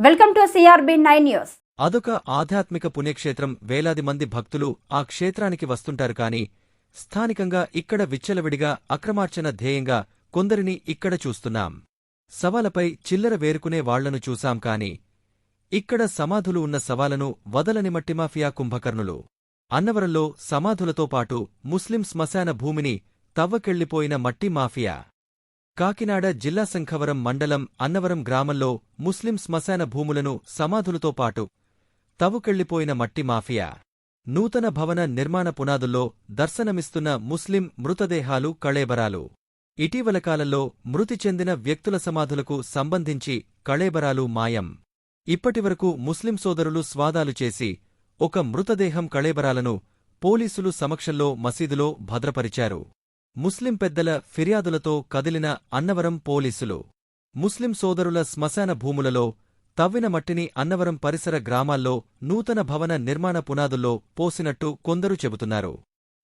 Welcome to CRB nine news. అదొక ఆధ్యాత్మిక పుణ్యక్షేత్రం. వేలాది మంది భక్తులు ఆ క్షేత్రానికి వస్తుంటారు కాని స్థానికంగా ఇక్కడ విచ్చలవిడిగా అక్రమార్చన ధ్యేయంగా కొందరిని ఇక్కడ చూస్తున్నాం. సవాలపై చిల్లర వేరుకునే వాళ్ళను చూశాం కాని ఇక్కడ సమాధులు ఉన్న సవాలను వదలని మట్టి మాఫియా కుంభకర్ణులు. అన్నవరంలో సమాధులతో పాటు ముస్లిం శ్మశాన భూమిని తవ్వకెళ్ళిపోయిన మట్టి మాఫియా. కాకినాడ జిల్లా శంఖవరం మండలం అన్నవరం గ్రామంలో ముస్లిం శ్మశాన భూములను సమాధులతో పాటు తవుకెళ్ళిపోయిన మట్టి మాఫియా. నూతన భవన నిర్మాణ పునాదుల్లో దర్శనమిస్తున్న ముస్లిం మృతదేహాలు కళేబరాలు. ఇటీవల కాలంలో మృతి చెందిన వ్యక్తుల సమాధులకు సంబంధించి కళేబరాలు మాయం. ఇప్పటివరకు ముస్లిం సోదరులు స్వాదాలు చేసి ఒక మృతదేహం కళేబరాలను పోలీసులు సమక్షంలో మసీదులో భద్రపరిచారు. ముస్లిం పెద్దల ఫిర్యాదులతో కదిలిన అన్నవరం పోలీసులు. ముస్లిం సోదరుల శ్మశాన భూములలో తవ్విన మట్టిని అన్నవరం పరిసర గ్రామాల్లో నూతన భవన నిర్మాణ పునాదుల్లో పోసినట్టు కొందరు చెబుతున్నారు.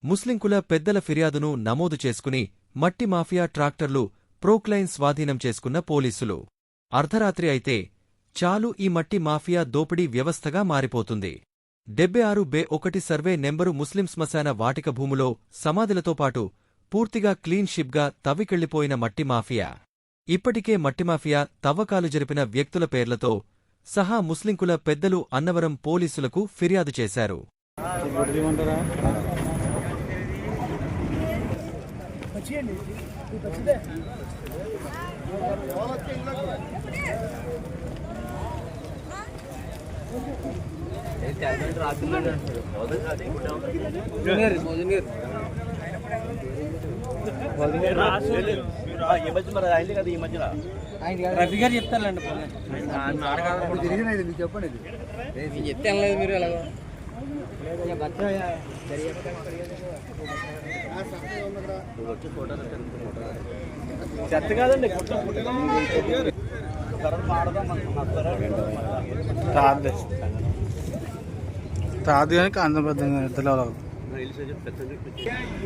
ముస్లింకుల పెద్దల ఫిర్యాదును నమోదు చేసుకుని మట్టి మాఫియా ట్రాక్టర్లు ప్రోక్లైన్ స్వాధీనం చేసుకున్న పోలీసులు. అర్ధరాత్రి అయితే చాలు ఈ మట్టి మాఫియా దోపిడీ వ్యవస్థగా మారిపోతుంది. డెబ్బై ఆరు బే ఒకటి సర్వే నెంబరు ముస్లిం శ్మశాన వాటిక భూములో సమాధులతో పాటు పూర్తిగా క్లీన్ షిప్గా తవ్వికెళ్ళిపోయిన మట్టి మాఫియా ఇప్పటికే మట్టి మాఫియా తవ్వకాలు జరిపిన వ్యక్తుల పేర్లతో సహా ముస్లింకుల పెద్దలు అన్నవరం పోలీసులకు ఫిర్యాదు చేశారు. ఈ రవి గారు చెప్తారులేండి చెప్పండి నేను చెప్తే లేదు మీరు ఎలాగో చెత్త కాదండి రాదు కానీ రాదు రాదు కానీ అంత పెద్ద ఇద్దరు తీసేయండి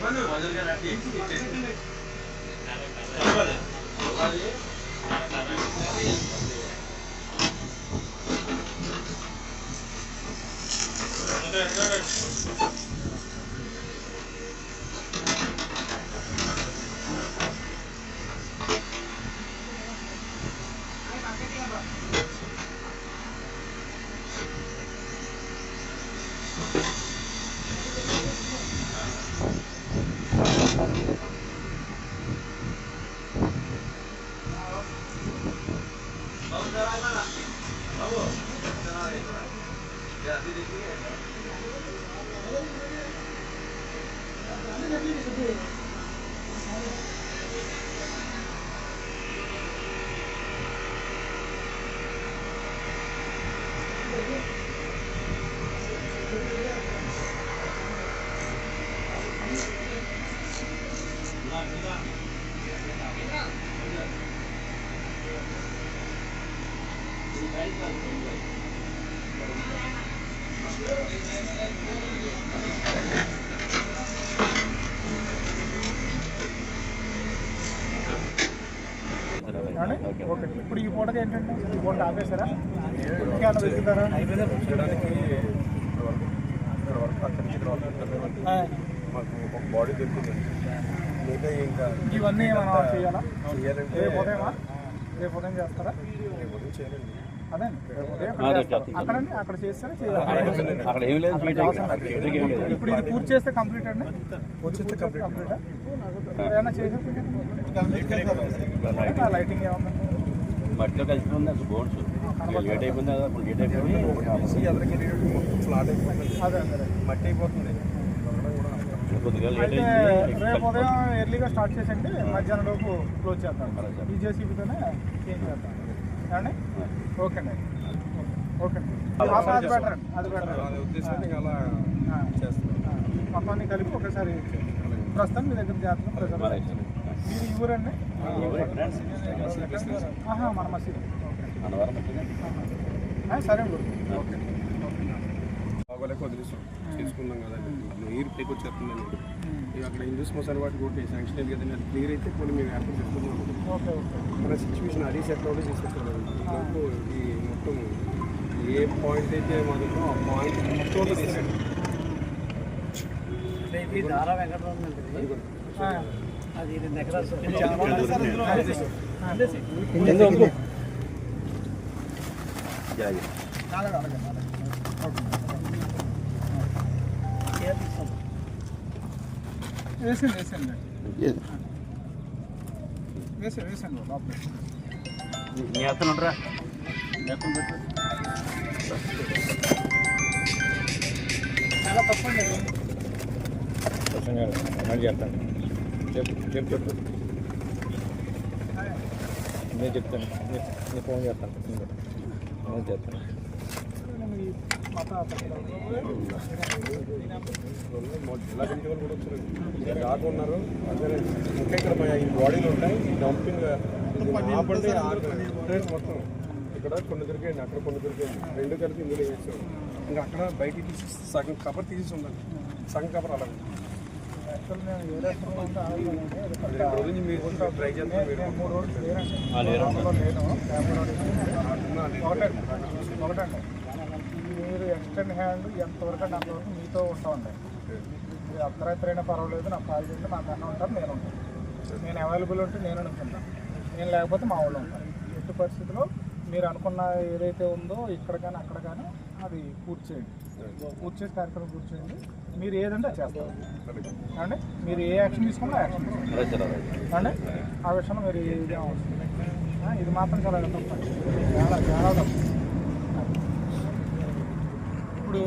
Thank you. ఇప్పుడు ఈ ఫోటో ఏంటంటే ఈ పూట ఆపేశారా? వెళ్తున్నారా మాకు ఒక బాడీ దొరికిందండి ఇంకా ఇవన్నీ ఏమైనా చేయాలా? రేపు ఉదయమా? రేపు ఉదయం చేస్తారా? రేపు ఉదయం చేయాలండి. అక్కడండి అక్కడ చేస్తారా అక్కడ ఏం లేదు ఇప్పుడు ఇది పూర్తి చేస్తే కంప్లీట్ అండి? పూర్తి కంప్లీట్ ఏమైనా చేసి లైటింగ్ ఏమన్నా మట్టిలో కలిసిపోయింది అసలు బోన్స్ లేట్ అయిపోయింది కదా అప్పుడు లేట్ అయిపోయింది. అందరికీ ఫ్లాట్ అయిపోతుంది మట్టి అయిపోతుంది. రేపు ఉదయం ఎర్లీగా స్టార్ట్ చేసండి మధ్యాహ్నం లోపు క్లోజ్ చేద్దాం. ఈ జేసీబీతోనే చేంజ్ చేద్దాం. ఏమండి? ఓకే అండి. ఓకే అండి. అది బెటర్ అండి. బెటర్ చేస్తున్నాం మొత్తాన్ని కలిపి ఒకసారి ప్రస్తుతం మీ దగ్గర ప్రజలు మీరు ఈ ఊరండి? మన మసీదు. సరే అండి. ఓకే. బాగోలేక వదిలేసాం. చేసుకున్నాం కదా. నీరు పైకి వచ్చేస్తుందని. ఇక అక్కడ హిందూస్ మసాలా వాటి కూడా శాంక్షన్ అయ్యింది కదండి అది క్లియర్ అయితే కొన్ని మేము ఓకే ఓకే. మన సిచ్యువేషన్ అది సెట్ అవుట్ చేసుకుంటాం నాకు ఈ మొత్తం ఏ పాయింట్ అయితే మాకు ఆ పాయింట్ మొత్తం తీసాడు ఆ, అది రెండు ఎకరాలు వేసండి వేసండి వేసండి వేసండి లోపల నీ అతను ఉండరా? లేకుండా పెట్టు. చాలా తప్పండి. చెప్పు చెప్పు చెప్పు. నేను చెప్తాను. నేను ఫోన్ చేస్తాను. నేను జిల్లా కమిటీ వాళ్ళు కూడా వచ్చారు ఇక్కడ దాకా ఉన్నారు ఇంకా ఇక్కడ ఈ బాడీలు ఉంటాయి ఈ డంపింగ్ ఆపండి మొత్తం ఇక్కడ కొన్ని దొరికాయండి అక్కడ కొన్ని దొరికాయండి రెండు కలిపి ఇందులో వేసాం ఇంకా అక్కడ బయటికి తీసి సగం కవర్ తీసి ఉందండి సగం కవర్ అలా నుంచి మీరు ట్రై చేస్తాను మూడు రోజులు ఒకటండి ఎక్స్టెండ్ హ్యాండ్ ఎంతవరకు అంటే అంతవరకు మీతో ఉంటామండి మీరు అర్ధరాత్రి అయినా పర్వాలేదు నాకు కాల్ చేయండి నాకు కన్నా ఉంటారు నేను ఉంటాను నేను అవైలబుల్ ఉంటే నేను అనుకుంటాను నేను లేకపోతే మా వాళ్ళు ఉంటాను ఎట్టి పరిస్థితిలో మీరు అనుకున్న ఏదైతే ఉందో ఇక్కడ కానీ అక్కడ కానీ అది పూర్తి చేయండి. పూర్తి చేసి కార్యక్రమం పూర్తి చేయండి. మీరు ఏదంటే చేస్తారు. అండి మీరు ఏ యాక్షన్ తీసుకున్నా యాక్షన్ అండి ఆ విషయంలో మీరు ఇది అవసరం. ఇది మాత్రం చాలా తప్పు. చాలా చాలా తప్పు. ఇప్పుడు